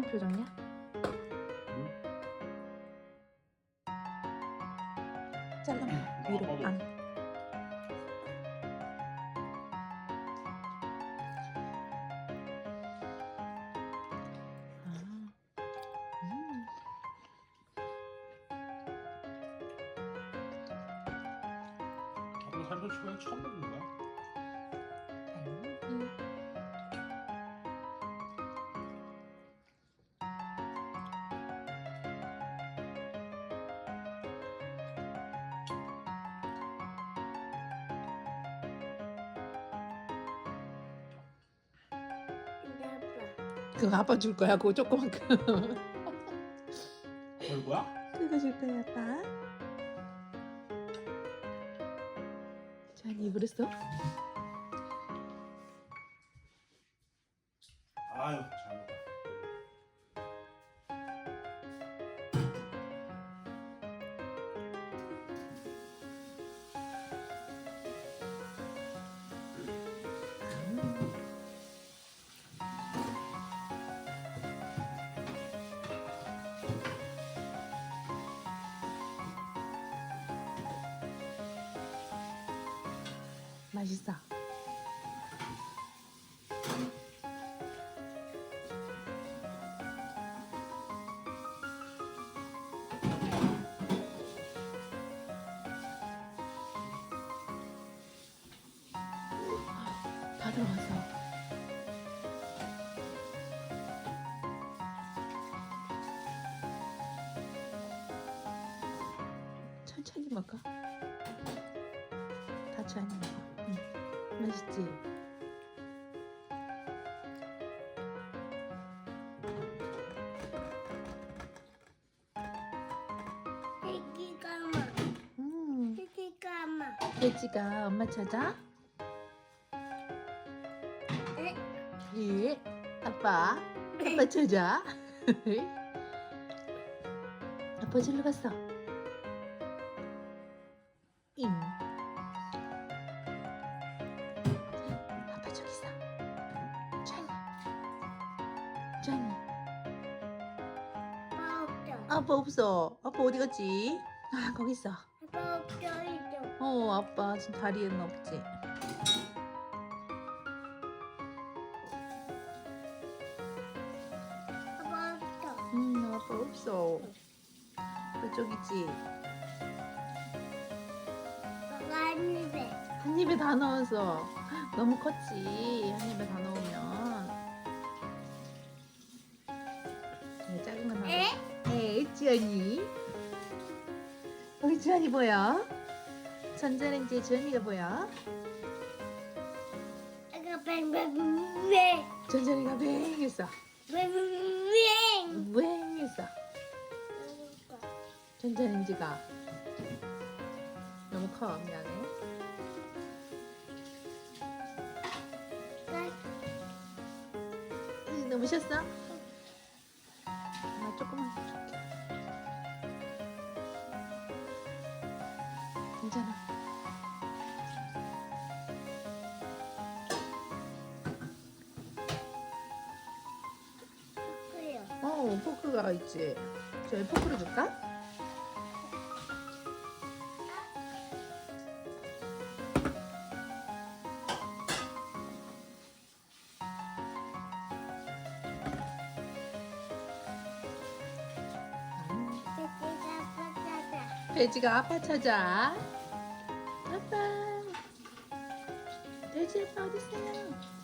하는 표정이야? 잘라 위로. 안. 아, 음. 살도 치고 처음 먹는 거야? 그거 아빠 줄 거야. 그거 조그만큼. 뭘 거야? 그거 줄 거야, 아빠. 잔이 그랬어? 아유 맛있어. 다 들어갔어. 천천히 먹어. 다 천천히 먹어. 응. 맛있지? 애기가 마 음. 애기가 마 돼지가 엄마 찾아? 에? 예. 아빠. 아빠 찾아? 아빠 절로 갔어. 짱이. 아빠 없죠 아빠 없어. 아빠 어디 갔지? 아 거기 있어. 아빠 없죠 있죠 어 아빠 지금 다리에는 없지. 아빠 없죠 음 아빠 없어. 그쪽이지. 아빠가 아닌데 한 입에 다 넣어서 너무 컸지. 한 입에 다 넣으면. 네, 작은 건 하나. 에? 네, 지연이. 우리 지연이 보여? 전자레인지에 지연이가 보여? 아까 뱅뱅뱅 전자레인지가 뱅 했어. 뱅뱅뱅 뱅 했어. 전자레인지가 너무 커 미안해. 으, 너무 셨어? 괜찮아. 그래요 어, 포크가 있지. 저희 포크를 줄까? 음, 찾아 돼지가 아빠 찾아. 아빠. 돼지 아빠 어디 있어요?